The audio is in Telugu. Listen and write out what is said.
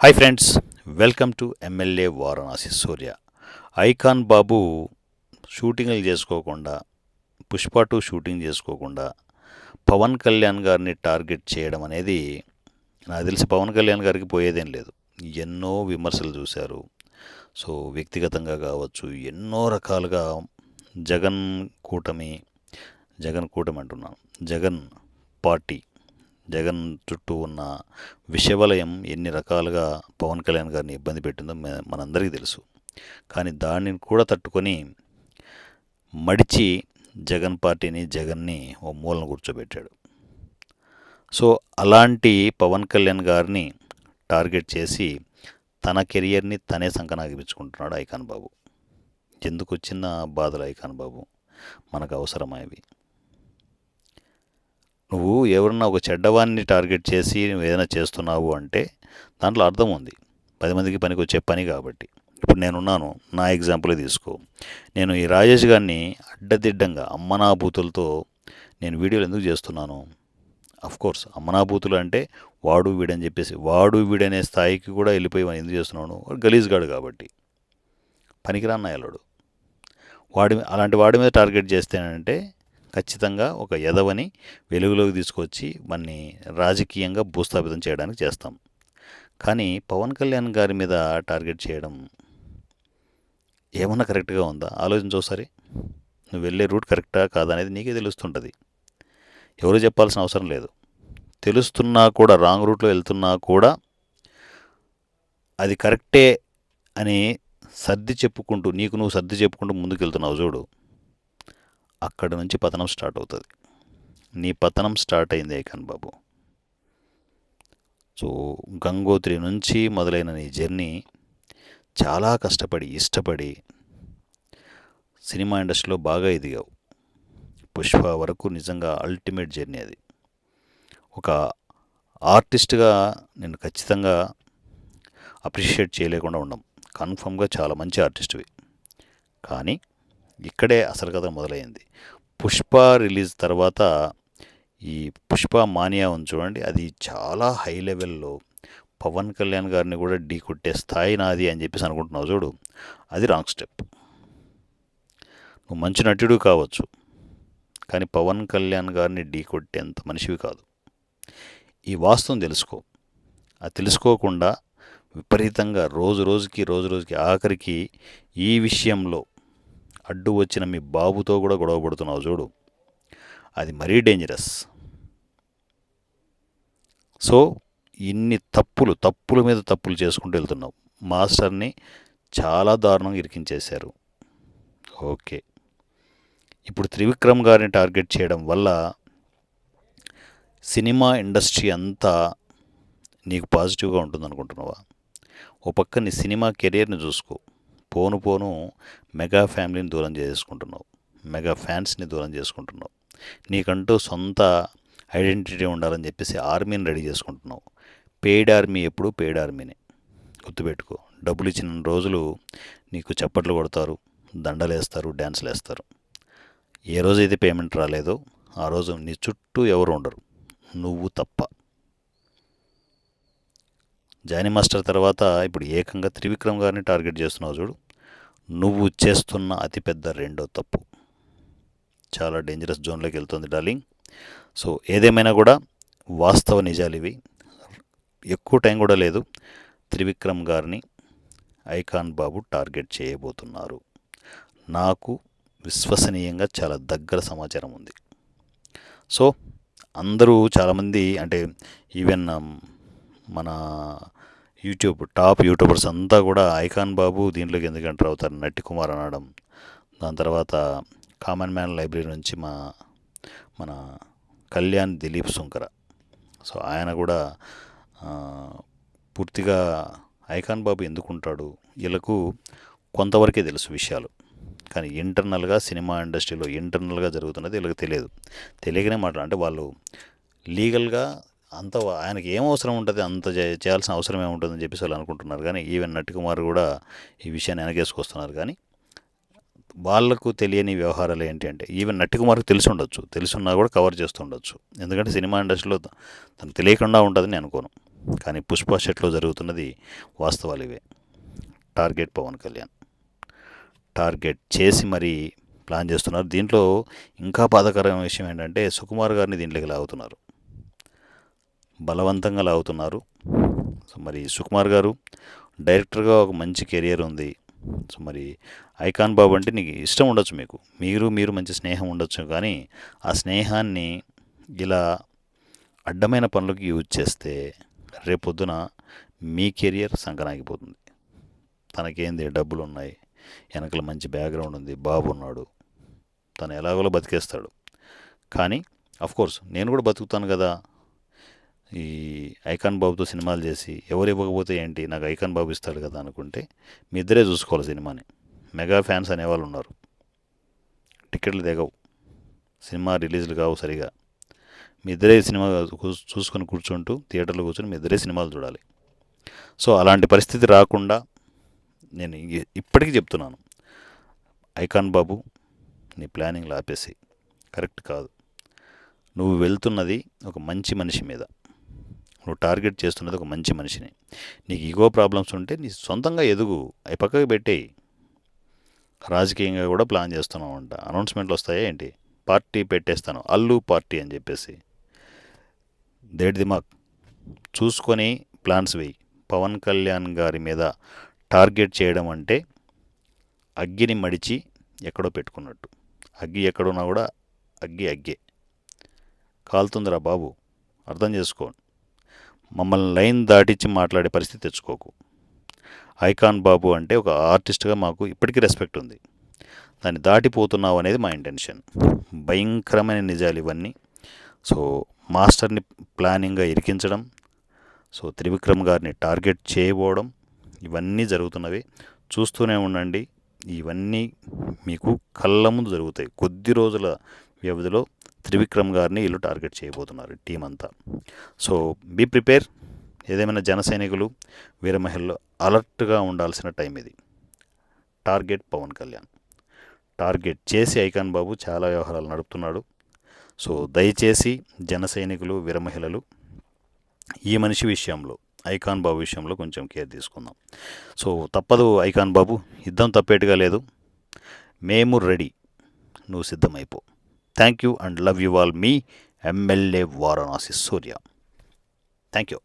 Hi friends welcome to MLA Varanasi Surya icon Babu షూటింగ్లు చేసుకోకుండా పుష్ప టూ షూటింగ్ చేసుకోకుండా పవన్ కళ్యాణ్ గారిని టార్గెట్ చేయడం అనేది నాకు తెలిసి పవన్ కళ్యాణ్ గారికి పోయేదేం లేదు. ఎన్నో విమర్శలు చూశారు. సో వ్యక్తిగతంగా కావచ్చు ఎన్నో రకాలుగా జగన్ కూటమి జగన్ కూటమి అంటున్నాను జగన్ పార్టీ జగన్ చుట్టూ ఉన్న విషవలయం ఎన్ని రకాలుగా పవన్ కళ్యాణ్ గారిని ఇబ్బంది పెట్టిందో మనందరికీ తెలుసు. కానీ దానిని కూడా తట్టుకొని మడిచి జగన్ పార్టీని జగన్ని ఓ మూలను కూర్చోబెట్టాడు. సో అలాంటి పవన్ కళ్యాణ్ గారిని టార్గెట్ చేసి తన కెరియర్ని తనే సంకనాగిపించుకుంటున్నాడు ఐకాన్ బాబు. ఎందుకు వచ్చిన బాధలు ఐకాన్ బాబు? మనకు అవసరమైనవి నువ్వు ఎవరన్నా ఒక చెడ్డవాన్ని టార్గెట్ చేసి నువ్వు ఏదైనా చేస్తున్నావు అంటే దాంట్లో అర్థం ఉంది. పది మందికి పనికి వచ్చే పని కాబట్టి. ఇప్పుడు నేనున్నాను నా ఎగ్జాంపుల్ తీసుకో. నేను ఈ రాజేష్ గారిని అడ్డదిడ్డంగా అమ్మనాభూతులతో నేను వీడియోలు ఎందుకు చేస్తున్నాను? అఫ్ కోర్స్ అమ్మనాభూతులు అంటే వాడు వీడని చెప్పేసి వాడు వీడనే స్థాయికి కూడా వెళ్ళిపోయి ఎందుకు చేస్తున్నాను? వాడు గలీజ్గాడు కాబట్టి. పనికిరాన్న ఎలాడు వాడి అలాంటి వాడి మీద టార్గెట్ చేస్తేనంటే ఖచ్చితంగా ఒక ఎదవని వెలుగులోకి తీసుకొచ్చి మనని రాజకీయంగా భూస్థాపితం చేయడానికి చేస్తాం. కానీ పవన్ కళ్యాణ్ గారి మీద టార్గెట్ చేయడం ఏమన్నా కరెక్ట్గా ఉందా? ఆలోచించు ఒకసారి. నువ్వు వెళ్ళే రూట్ కరెక్టా కాదా అనేది నీకే తెలుస్తుంటుంది. ఎవరు చెప్పాల్సిన అవసరం లేదు. తెలుస్తున్నా కూడా రాంగ్ రూట్లో వెళ్తున్నా కూడా అది కరెక్టే అని సర్ది చెప్పుకుంటూ నీకు నువ్వు సర్ది చెప్పుకుంటూ ముందుకు వెళ్తున్నావు చూడు. అక్కడ నుంచి పతనం స్టార్ట్ అవుతుంది. నీ పతనం స్టార్ట్ అయింది ఏకన్ బాబు. సో గంగోత్రి నుంచి మొదలైన నీ జర్నీ చాలా కష్టపడి ఇష్టపడి సినిమా ఇండస్ట్రీలో బాగా ఎదిగావు. పుష్ప వరకు నిజంగా అల్టిమేట్ జర్నీ అది. ఒక ఆర్టిస్ట్గా నేను ఖచ్చితంగా అప్రిషియేట్ చేయలేకుండా ఉండం. కన్ఫర్మ్గా చాలా మంచి ఆర్టిస్ట్వి కానీ ఇక్కడే అసలు కథ మొదలైంది. పుష్ప రిలీజ్ తర్వాత ఈ పుష్ప మానియా ఉంది చూడండి. అది చాలా హై లెవెల్లో పవన్ కళ్యాణ్ గారిని కూడా ఢీ కొట్టే స్థాయి నాది అని చెప్పేసి అనుకుంటున్నావు చూడు. అది రాంగ్ స్టెప్. నువ్వు మంచి నటుడు కావచ్చు కానీ పవన్ కళ్యాణ్ గారిని ఢీ కొట్టేంత మనిషివి కాదు. ఈ వాస్తవం తెలుసుకో. అది తెలుసుకోకుండా విపరీతంగా రోజు రోజుకి రోజు రోజుకి ఆఖరికి ఈ విషయంలో అడ్డు వచ్చిన మీ బాబుతో కూడా గొడవ పడుతున్నావు చూడు. అది మరీ డేంజరస్ సో ఇన్ని తప్పులు తప్పుల మీద తప్పులు చేసుకుంటూ వెళ్తున్నావు. మాస్టర్ని చాలా దారుణంగా ఇరికించేశారు. ఓకే. ఇప్పుడు త్రివిక్రమ్ గారిని టార్గెట్ చేయడం వల్ల సినిమా ఇండస్ట్రీ అంతా నీకు పాజిటివ్గా ఉంటుంది అనుకుంటున్నావా ఓ పక్క నీ సినిమా కెరియర్ని చూసుకో. పోను పోను మెగా ఫ్యామిలీని దూరం చేసుకుంటున్నావు. మెగా ఫ్యాన్స్ని దూరం చేసుకుంటున్నావు. నీకంటూ సొంత ఐడెంటిటీ ఉండాలని చెప్పేసి ఆర్మీని రెడీ చేసుకుంటున్నావు. పెయిడ్ ఆర్మీ ఎప్పుడు? పెయిడ్ ఆర్మీనే. గుర్తుపెట్టుకో. డబ్బులు ఇచ్చిన రోజులు నీకు చప్పట్లు కొడతారు దండలేస్తారు డ్యాన్స్లు వేస్తారు ఏ రోజైతే పేమెంట్ రాలేదో ఆ రోజు నీ చుట్టూ ఎవరు ఉండరు. నువ్వు తప్ప. జానీ మాస్టర్ తర్వాత ఇప్పుడు ఏకంగా త్రివిక్రమ్ గారిని టార్గెట్ చేస్తున్నావు చూడు. నువ్వు చేస్తున్న అతిపెద్ద రెండో తప్పు. చాలా డేంజరస్ జోన్లోకి వెళ్తుంది డార్లింగ్ సో ఏదేమైనా కూడా వాస్తవ నిజాలు ఇవి. ఎక్కువ టైం కూడా లేదు. త్రివిక్రమ్ గారిని ఐకాన్ బాబు టార్గెట్ చేయబోతున్నారు. నాకు విశ్వసనీయంగా చాలా దగ్గర సమాచారం ఉంది. సో అందరూ చాలామంది అంటే ఈవెన్ um, మన యూట్యూబ్ టాప్ యూట్యూబర్స్ అంతా కూడా ఐకాన్ బాబు దీంట్లోకి ఎందుకు ఎంటర్ అవుతారు నట్టి కుమార్ అనడం. దాని తర్వాత కామన్ మ్యాన్ లైబ్రరీ నుంచి మా మన కళ్యాణ్ దిలీప్ సుంకర. సో ఆయన కూడా పూర్తిగా ఐకాన్ బాబు ఎందుకు ఉంటాడు వీళ్ళకు కొంతవరకే తెలుసు విషయాలు. కానీ ఇంటర్నల్గా సినిమా ఇండస్ట్రీలో ఇంటర్నల్గా జరుగుతున్నది వీళ్ళకి తెలియదు. తెలియకనే మాట్లాడు అంటే వాళ్ళు లీగల్గా అంత ఆయనకి ఏం అవసరం ఉంటుంది అంత చేయాల్సిన అవసరం ఏముంటుందని చెప్పేసి వాళ్ళు అనుకుంటున్నారు. కానీ ఈవెన్ నటి కుమార్ కూడా ఈ విషయాన్ని వెనకేసుకొస్తున్నారు. కానీ వాళ్ళకు తెలియని వ్యవహారాలు ఏంటి అంటే ఈవెన్ నట్టి తెలిసి ఉండొచ్చు. తెలిసి ఉన్నా కూడా కవర్ చేస్తుండొచ్చు ఎందుకంటే సినిమా ఇండస్ట్రీలో తనకు తెలియకుండా ఉంటుందని అనుకోను. కానీ పుష్ప షెట్లో జరుగుతున్నది వాస్తవాలు ఇవే. టార్గెట్ పవన్ కళ్యాణ్. టార్గెట్ చేసి మరీ ప్లాన్ చేస్తున్నారు. దీంట్లో ఇంకా బాధాకరమైన విషయం ఏంటంటే సుకుమార్ గారిని దీంట్లోకి లాగుతున్నారు. బలవంతంగా లాగుతున్నారు. సో మరి సుకుమార్ గారు డైరెక్టర్గా ఒక మంచి కెరియర్ ఉంది. సో మరి ఐకాన్ బాబు అంటే నీకు ఇష్టం ఉండొచ్చు మీకు. మీరు మీరు మంచి స్నేహం ఉండొచ్చు. కానీ ఆ స్నేహాన్ని ఇలా అడ్డమైన పనులకు యూజ్ చేస్తే రేపొద్దున మీ కెరియర్ సంకనాగిపోతుంది. తనకేంది డబ్బులు ఉన్నాయి వెనకల మంచి బ్యాక్గ్రౌండ్ ఉంది బాబు ఉన్నాడు. తను ఎలాగోలో బతికేస్తాడు. కానీ కోర్స్ నేను కూడా బతుకుతాను కదా ఈ ఐకాన్ బాబుతో సినిమాలు చేసి ఎవరు ఇవ్వకపోతే ఏంటి? నాకు ఐకాన్ బాబు ఇస్తారు కదా అనుకుంటే మీ ఇద్దరే చూసుకోవాలి సినిమాని. మెగా ఫ్యాన్స్ అనేవాళ్ళు ఉన్నారు. టికెట్లు దిగవు సినిమా రిలీజ్లు కావు సరిగా. మీ ఇద్దరే సినిమా చూసుకొని కూర్చుంటూ థియేటర్లో కూర్చొని మీ ఇద్దరే సినిమాలు చూడాలి. సో అలాంటి పరిస్థితి రాకుండా నేను ఇప్పటికీ చెప్తున్నాను. ఐకాన్ బాబు నీ ప్లానింగ్లు ఆపేసి కరెక్ట్ కాదు. నువ్వు వెళ్తున్నది ఒక మంచి మనిషి మీద. నువ్వు టార్గెట్ చేస్తున్నది ఒక మంచి మనిషిని. నీకు ఈగో ప్రాబ్లమ్స్ ఉంటే నీ సొంతంగా ఎదుగు. అవి పక్కకు పెట్టేయి. రాజకీయంగా కూడా ప్లాన్ చేస్తున్నావు అంట అనౌన్స్మెంట్లు వస్తాయా ఏంటి? పార్టీ పెట్టేస్తాను. అల్లు పార్టీ అని చెప్పేసి. దేడ్ దిమాక్ చూసుకొని ప్లాన్స్ వేయి. పవన్ కళ్యాణ్ గారి మీద టార్గెట్ చేయడం అంటే అగ్గిని మడిచి ఎక్కడో పెట్టుకున్నట్టు. అగ్గి ఎక్కడున్నా కూడా అగ్గి అగ్గే. కాలుతుందిరా బాబు. అర్థం చేసుకోండి మమ్మల్ని లైన్ దాటించి మాట్లాడే పరిస్థితి తెచ్చుకోకు. ఐకాన్ బాబు అంటే ఒక ఆర్టిస్ట్గా మాకు ఇప్పటికీ రెస్పెక్ట్ ఉంది. దాన్ని దాటిపోతున్నావు అనేది మా ఇంటెన్షన్. భయంకరమైన నిజాలు ఇవన్నీ. సో మాస్టర్ని ప్లానింగ్గా ఇరికించడం సో త్రివిక్రమ్ గారిని టార్గెట్ చేయబోవడం ఇవన్నీ జరుగుతున్నవి. చూస్తూనే ఉండండి. ఇవన్నీ మీకు కళ్ళ ముందు జరుగుతాయి. కొద్ది రోజుల వ్యవధిలో త్రివిక్రమ్ గారిని వీళ్ళు టార్గెట్ చేయబోతున్నారు టీం అంతా. So be prepare. ఏదేమైనా జన సైనికులు వీరమహిళలు అలర్ట్గా ఉండాల్సిన టైం ఇది. టార్గెట్ పవన్ కళ్యాణ్. టార్గెట్ చేసి ఐకాన్ బాబు చాలా వ్యవహారాలు నడుపుతున్నాడు. సో దయచేసి జన సైనికులు వీర మహిళలు ఈ మనిషి విషయంలో ఐకాన్ బాబు విషయంలో కొంచెం కేర్ తీసుకుందాం. సో తప్పదు ఐకాన్ బాబు యుద్ధం తప్పేట్టుగా లేదు. మేము రెడీ. నువ్వు సిద్ధమైపో. Thank you and love you all. Me, MLA Varanasi Surya. Thank you.